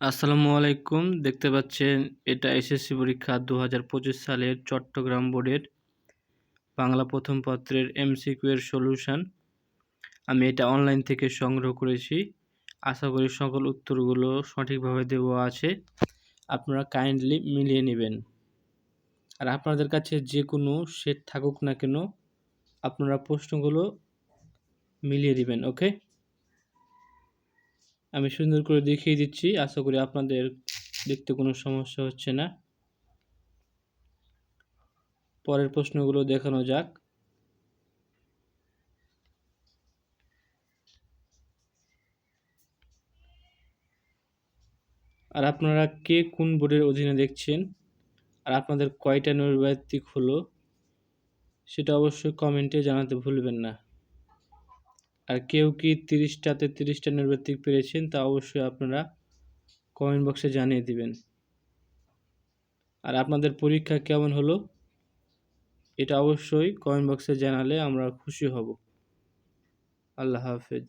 আসসালামু আলাইকুম। দেখতে পাচ্ছেন, এটা এসএসসি পরীক্ষা দু হাজার পঁচিশ সালের চট্টগ্রাম বোর্ডের বাংলা প্রথম পত্রের এমসিকিউ এর সলিউশন। আমি এটা অনলাইন থেকে সংগ্রহ করেছি। আশা করি সকল উত্তরগুলো সঠিকভাবে দেওয়া আছে। আপনারা কাইন্ডলি মিলিয়ে নেবেন। আর আপনাদের কাছে যে কোনো সেট থাকুক না কেন, আপনারা প্রশ্নগুলো মিলিয়ে দিবেন, ওকে? আমি সুন্দর করে দেখিয়ে দিচ্ছি। আশা করি আপনাদের দেখতে কোনো সমস্যা হচ্ছে না। পরের প্রশ্নগুলো দেখানো যাক। আর আপনারা কে কোন বোর্ডের অধীনে দেখছেন? আর আপনাদের কয়টা নৈর্ব্যক্তিক হলো? সেটা অবশ্যই কমেন্টে জানাতে ভুলবেন না। আর কেউ কি তিরিশটাতে তিরিশটা নির্বাতিক পেরেছেন, তা অবশ্যই আপনারা কমেন্ট বক্সে জানিয়ে দিবেন। আর আপনাদের পরীক্ষা কেমন হলো? এটা অবশ্যই কমেন্ট বক্সে জানালে আমরা খুশি হব। আল্লাহ হাফেজ।